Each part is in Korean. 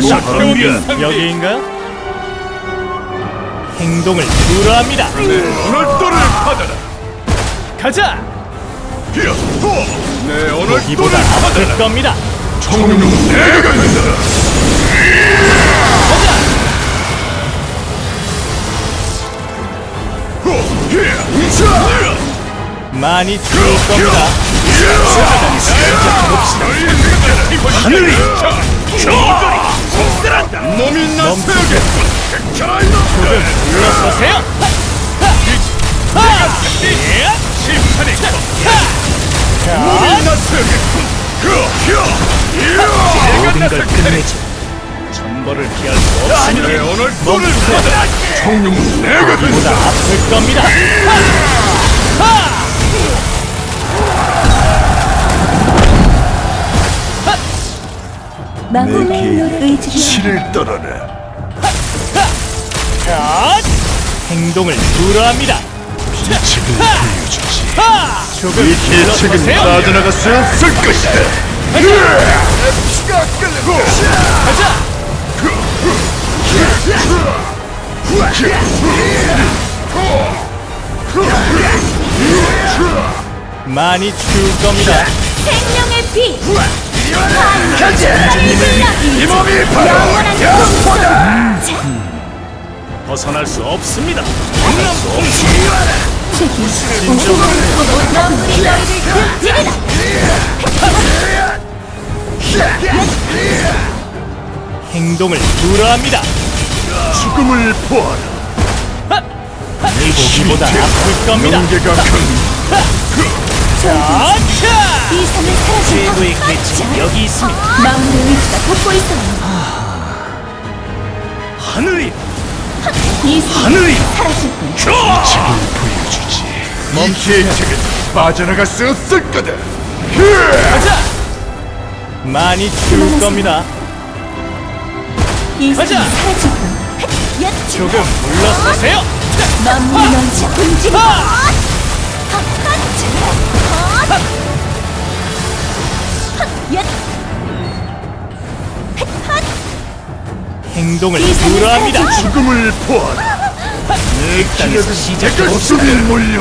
뭐 여기인가요? 행동을 불허합니다. 오늘 또를 받아라 가자. 호! 내 오늘 또를 이보다 아플 받아라 겁니다. 청룡은 내가 간다 가자. 호! 많이 죽을 겁니다. 하늘이 자! 몸이 나서야겠군 조금 물러서세요. 심판의 몸이 나서야겠군 모든 걸 끝내지. 전벌을 피할 수내 없습니다. 오늘 멈추세요. 받아라 청룡은 내가 간다 아플 겁니다. 마음의 의지를 실을 떨어라 자, 행동을 불허합니다. 책을 보여주지. 이 계책은. 빠져나갈 수 없을 것이다. 피가 끓고 가자. 많이 죽을 겁니다. 생명의 피 이 몸이 바로 야포다 벗어날 수 없습니다. 진정하세요 너희를 금지리라 행동을 불허합니다. 죽음을 보아라 보기보다 아플 겁니다. 경계가 큰 자, 이 사라질 최고의 계치 여기 있습니다. 마음의 의지가 돋고 있어요 하늘이 이 하늘이 사라질 뿐. 책을 보여주지. 이 계책은 빠져나갈 수 없을 거다. 가자. 많이 죽을 겁니다. 이 가자. 사라질 뿐. 야, 조금 물러서세요. 만물이 넘쳐 금지리라 하! 행동을 불허합니다. 죽음을 보아라 내 땅에서 시작해 목숨이 몰려.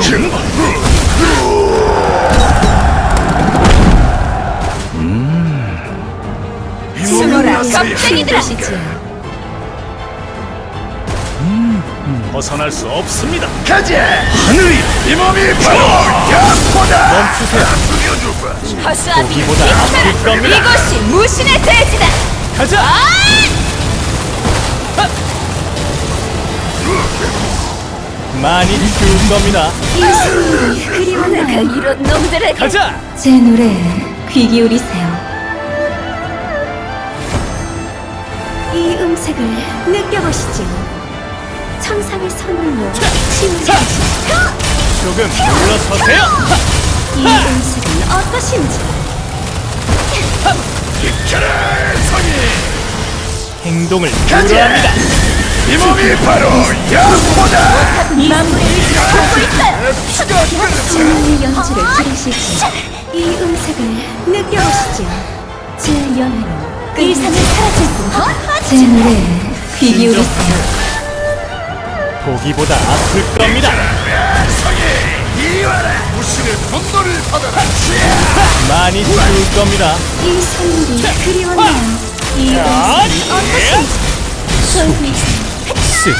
숨어라 껍데기들아. 벗어날 수 없습니다. 가자 하늘이 이 몸이 바로 야포다! 멈추세요. 허수아비 보기보다 아플 겁니다. 이것이 무신의 대지다. 가자. 많이 죽을 겁니다. 이 내가 이런 놈들에게 가자. 제 노래에 귀 기울이세요 이 음색을 느껴보시죠 천상의 선물로 치우쳐주시죠 조금 물러서세요. 이 음색은 어떠신지 행동을 불허합니다. 이 몸이 바로 만물의 의지가 돋고 있어요 진리의 연주를 들으시죠 이 음색을 느껴보시죠 제 연애로 이 삶을 사라질 뿐 제 노래에 귀 기울이세요 보기보다 아플 겁니다. 이와라 무신의 분노를 받아라 많이 죽을 겁니다. 이 선물이 그리웠나요 쓰.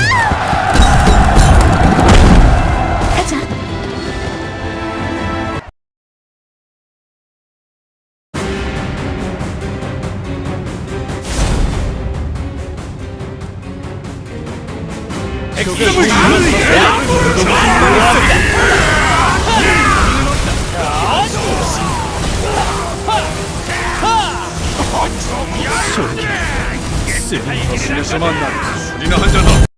가자 조금 물러서세 セリフは死ねしまんなだ